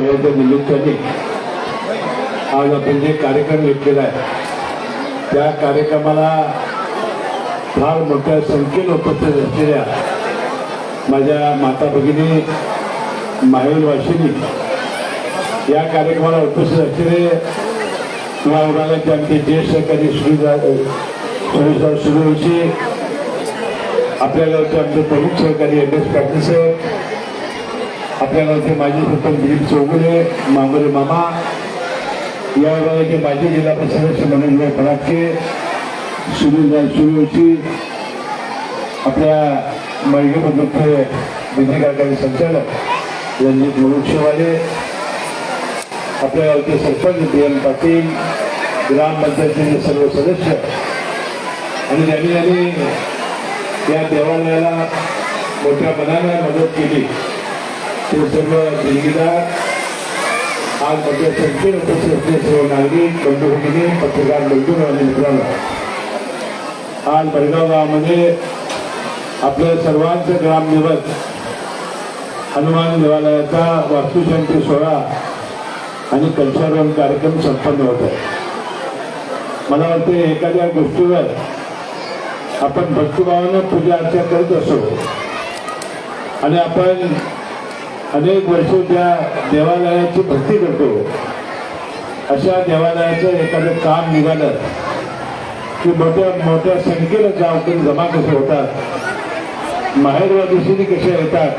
निमित्ताने आज आपण जे कार्यक्रम घेतलेला आहे. त्या कार्यक्रमाला फार मोठ्या संख्येने उपस्थित असलेल्या माझ्या माता भगिनी माहेर वाशिनी या कार्यक्रमाला उपस्थित असलेले किंवा रुग्णालयाचे आमचे ज्येष्ठ सहकारी सुरेशदा सुरू आपल्या गावचे आमचे प्रमुख सहकारी एम एस पाटील साहेब आपल्याला गावचे माजी सरपंच दिलीप चौगुले मांगोले मामा या विभागाचे माजी जिल्हा परिषद सदस्य मनोजभाई फडाके सुनील सूर्यवंशी आपल्या मळगे बंधुत्व विधी कार्यकारी संचालक रणजित मुरुक्षवाले आपल्या गावचे सरपंच बी एम पाटील ग्रामपंचायतीचे सर्व सदस्य आणि ज्यांनी ज्यांनी या देवालयाला मोठ्या मनाने मदत केली. ते सर्व देणगीदार आज मोठ्या संख्येने उपस्थित असलेले सर्व नागरिक बंधू भगिनी पत्रकार बंधू आणि मित्रांनो आज बडगाव गावामध्ये आपल्या सर्वांचं ग्रामदेवत हनुमान देवालयाचा वास्तुशांती सोहळा आणि कलशारोहण कार्यक्रम संपन्न होत आहे मला वाटते एखाद्या गोष्टीवर आपण भक्तिभावानं पूजा अर्चा करत असो आणि आपण अनेक वर्ष त्या देवालयाची भक्ती करतो. अशा देवालयाचं एखादं काम निघालं की मोठ्या मोठ्या संख्येनं जाऊन जमा कसे होतात? माहेरवा कसे येतात?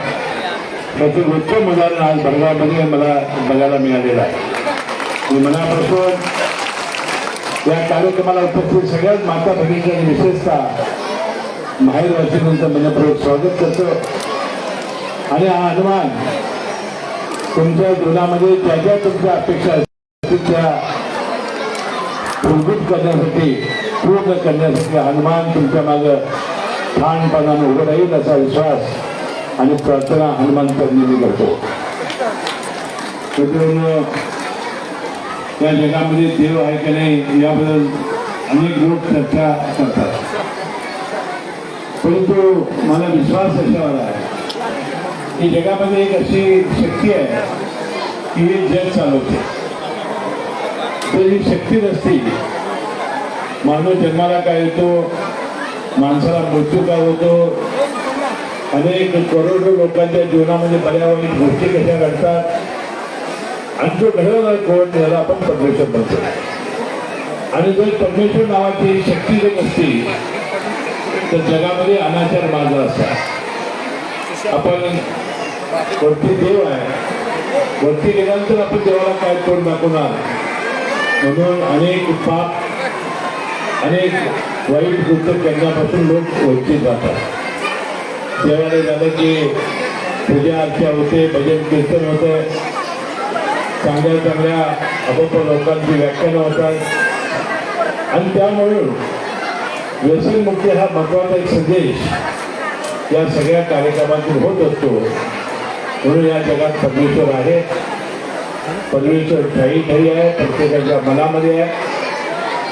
त्याचे उत्तम उदाहरण आज भंगामध्ये मला बघायला मिळालेलं आहे. मी मनापासून या कार्यक्रमाला उपस्थित सगळ्याच माता भगिनीच्या विशेषतः माहेरवासींचं मनपूर्वक स्वागत करतो. आणि हा हनुमान तुमच्या जीवनामध्ये ज्या ज्या तुमच्या अपेक्षा असतील त्या मूलभूत करण्यासाठी पूर्ण करण्यासाठी हनुमान तुमच्या मागं ठाणपणानं उभं राहील असा विश्वास आणि प्रार्थना हनुमान मी करतो. मित्रांनो या जगामध्ये देव आहे की नाही याबद्दल अनेक लोक चर्चा करतात. परंतु मला विश्वास अशावर आहे की जगामध्ये एक अशी शक्ती आहे की हे जग चालवते. तर ही शक्ती नसते माणूस जन्माला काय येतो माणसाला मृत्यू काय होतो? अनेक करोडो लोकांच्या जीवनामध्ये बऱ्या गोष्टी कशा घडतात? आणि जो घडवला कोण त्याला आपण परमेश्वर म्हणतो. आणि जर परमेश्वर नावाची शक्ती जर नसती तर जगामध्ये अनाचार मार्ग असतात. आपण वरती देव आहे. वरती गेल्यानंतर आपण देवाला काय तोंड दाखवणार? म्हणून अनेक पाप अनेक वाईट कृत्य करण्यापासून लोक वंचित जातात. देवाने झालं की पूजा अर्चा होते भजन कीर्तन होतं. चांगल्या चांगल्या अभप लोकांची व्याख्यानं होतात. आणि त्यामुळं व्यसनमुक्ती हा महत्त्वाचा एक संदेश या सगळ्या कार्यक्रमातून होत असतो. म्हणून या जगात परमेश्वर आहे. परमेश्वर ठाई ठाई आहे प्रत्येकाच्या मनामध्ये आहे.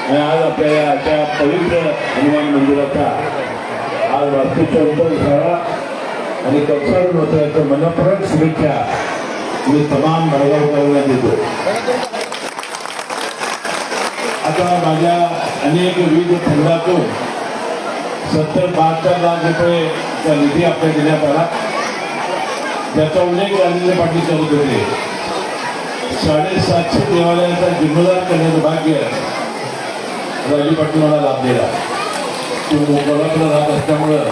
आणि आज आपल्या त्या पवित्र हनुमान मंदिराचा आज वास्तुशांतर झाला. आणि कक्षारून होतं याचं मनपूर्वक शुभेच्छा मी तमाम भडगावकरांना देतो. आता माझ्या अनेक विविध फंडातून सत्तर बहात्तर लाख रुपये निधी आपल्या देण्यात आला. त्याचा उल्लेख राजेंद्र पाटील करत होते साडेसातशे देवालयाचा जिम्मेदार करण्याचं भाग्य राजू पाटील मला लाभ दिला तो कोल्हापूरला राहत असल्यामुळं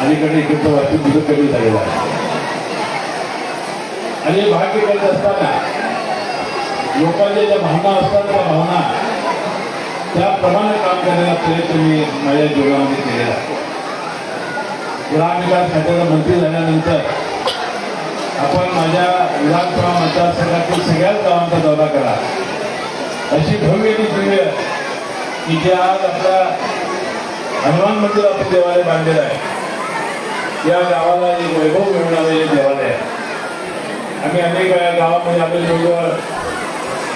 अलीकडे इकडचं वाहतूक तिथं कमी झालेलं आहे. आणि हे भाग्य करत असताना लोकांच्या ज्या भावना असतात त्या भावना त्याप्रमाणे काम करण्याचा प्रयत्न मी माझ्या जीवनामध्ये केलेला ग्रामविकास खात्याचा मंत्री झाल्यानंतर आपण माझ्या विधानसभा मतदारसंघातील सगळ्याच गावांचा दौरा करा. अशी भव्य आणि दिव्य की जे आज आपला हनुमान मंदिर आपण देवालय बांधलेलं आहे. या गावाला एक वैभव मिळणारं हे देवालय आहे. आम्ही अनेक वेळा गावामध्ये आपले जवळजवळ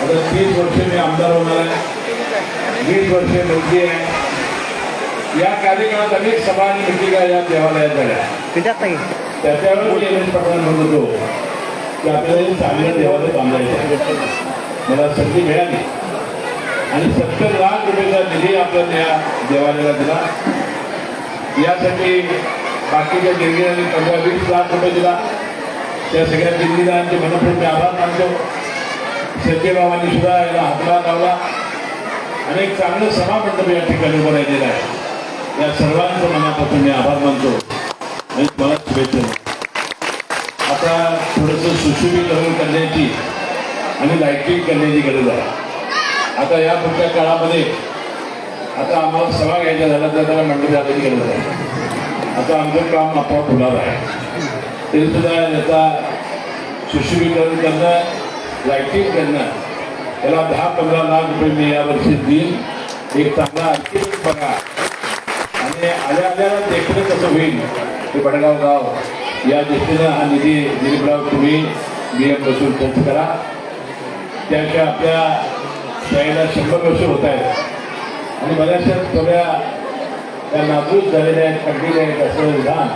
आता तीस वर्ष मी आमदार होणार आहे. वीस वर्ष नोकरी आहे. या कार्यक्रमात अनेक सभा आणि मिटिंगा या देवालयात झाल्या. मी एम एस पटणार म्हणत होतो की आपल्याला चांगलं देवालय बांधायचं. मला संधी मिळाली. आणि सत्तर लाख रुपयाचा निधी आपल्याला या देवालयाला दिला. यासाठी बाकीच्या देणगीदारांनी पंधरा वीस लाख रुपये दिला. त्या सगळ्या देणगीदारांचे मनपूर्वक मी आभार मानतो. सज्जय बाबांनी सुद्धा याला हातभार लावला. आणि एक चांगलं सभामंडप या ठिकाणी उभं राहिलेलं आहे. या सर्वांचं मनापासून मी आभार मानतो. मला शुभेच्छा. आता थोडंसं सुशोभीकरण करण्याची आणि लाईटिंग करण्याची गरज आहे. आता या पुढच्या काळामध्ये आता आम्हाला सभा घ्यायच्या झाला तर त्याला मंडळी जाण्याची गरज आहे. आता आमचं काम आपोआप होणार आहे. तरी सुद्धा याचा सुशोभीकरण करणं लाईटिंग करणं त्याला दहा पंधरा लाख रुपये मी यावर्षी देईन एक चांगला आर्किटेक्ट बघा आणि आल्या आल्याला देखणं कसं होईल? ते बडगाव गाव या दृष्टीनं हा निधी दिलीपराव तुम्ही बी एम बसून खर्च करा. त्याच्या आपल्या शाळेला शंभर वर्ष होत आहेत. आणि बऱ्याचशा थोड्या त्या नाजूक झालेल्या आहेत पडलेल्या आहेत असं विधान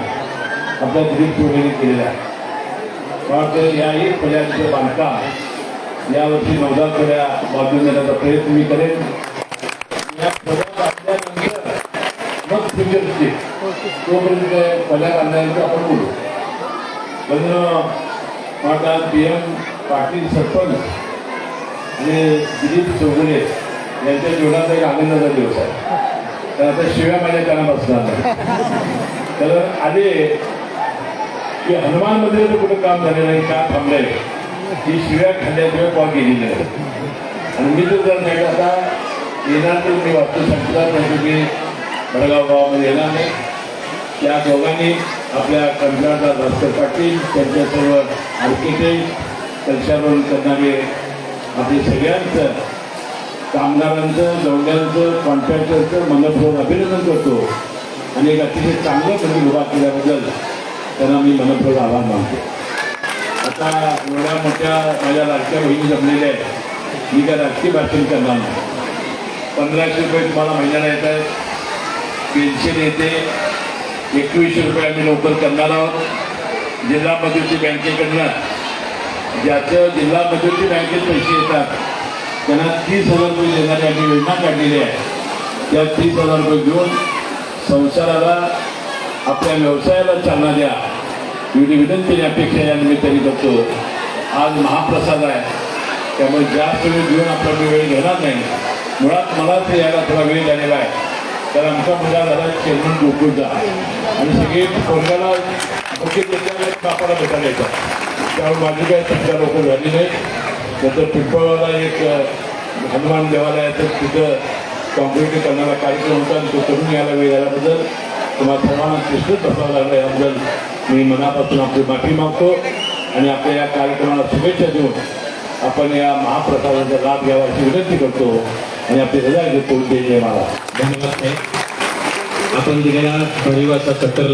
आपल्या दिलीप चौधरी केलेलं आहे. वाटतं याही पर्यायाचं बांधकाम यावर्षी नवदा खोल्या बाजून देण्याचा प्रयत्न मी करेन. या खोल्या मग फिंगर स्टिक तोपर्यंत खोल्या बांधण्याचं आपण बोलू. पण माझा पी एम पाटील सरपंच आणि दिलीप चौगुले यांच्या जीवनाचा एक आनंदाचा दिवस आहे. तर आता शिव्या माझ्या त्यांना बसणार नाही. तर आले की हनुमान मंदिराचं कुठं काम झालेलं आहे का थांबलंय? ही शिव्या खाल्ल्याशिवाय कॉल गेलेली नाही. आणि मी तर जर नाही आता येणार तर मी वाचतो सांगतात नाही की बडगाव गावामध्ये येणार नाही त्या दोघांनी आपल्या कंत्राटदार भास्कर पाटील त्यांच्या सर्व आर्किटेक्ट कल्चरवरून करणारे आपले सगळ्यांचं कामगारांचं जोडण्यांचं कॉन्ट्रॅक्टरचं मनपूर्वक अभिनंदन करतो. आणि एक अतिशय चांगलं मंदिर उभा केल्याबद्दल त्यांना मी मनपूर्वक आभार मानतो. आता एवढ्या मोठ्या माझ्या लाडक्या बहिणी जमलेल्या आहेत. मी त्या राजकीय भाषण करणार नाही. पंधराशे रुपये तुम्हाला महिन्याला येत आहेत. पेन्शन येते एकवीसशे रुपये आम्ही लवकर करणार आहोत. जिल्हा मजुरी बँकेकडनं ज्याचं जिल्हा मजुरी बँकेत पैसे येतात त्यांना तीस हजार रुपये देणारी आम्ही योजना काढलेली आहे. त्या तीस हजार रुपये घेऊन संसाराला आपल्या व्यवसायाला चालना द्या. एवढी विनंती अपेक्षा या निमित्ताने करतो. आज महाप्रसाद आहे. त्यामुळे जास्त वेळ घेऊन आपला मी वेळ घेणार नाही. मुळात मलाच यायला थोडा वेळ झालेला आहे. तर आमचा मुलगा झाला चेअरमन गोकुळचा आणि सगळे पोरगाला मुख्य बापाला भेटायला येतात. त्यामुळे माझी काही संख्या लोक झाली नाही नंतर पिंपळाला एक अ, हनुमान देवालयाचं तिथं कॉम्प्युटर करणारा कार्यक्रम होता आणि तो करून यायला वेळ झाल्याबद्दल तुम्हाला सर्वांना तिथंच बसावं लागलं याबद्दल मी मनापासून आपली माफी मागतो. आणि आपल्या या कार्यक्रमाला शुभेच्छा देऊन आपण या महाप्रसादाचा लाभ घ्यावा अशी विनंती करतो. आणि आपली हृदय घेतो जय जय महाराज धन्यवाद. साहेब आपण दिलेल्या परिवारचा सत्तर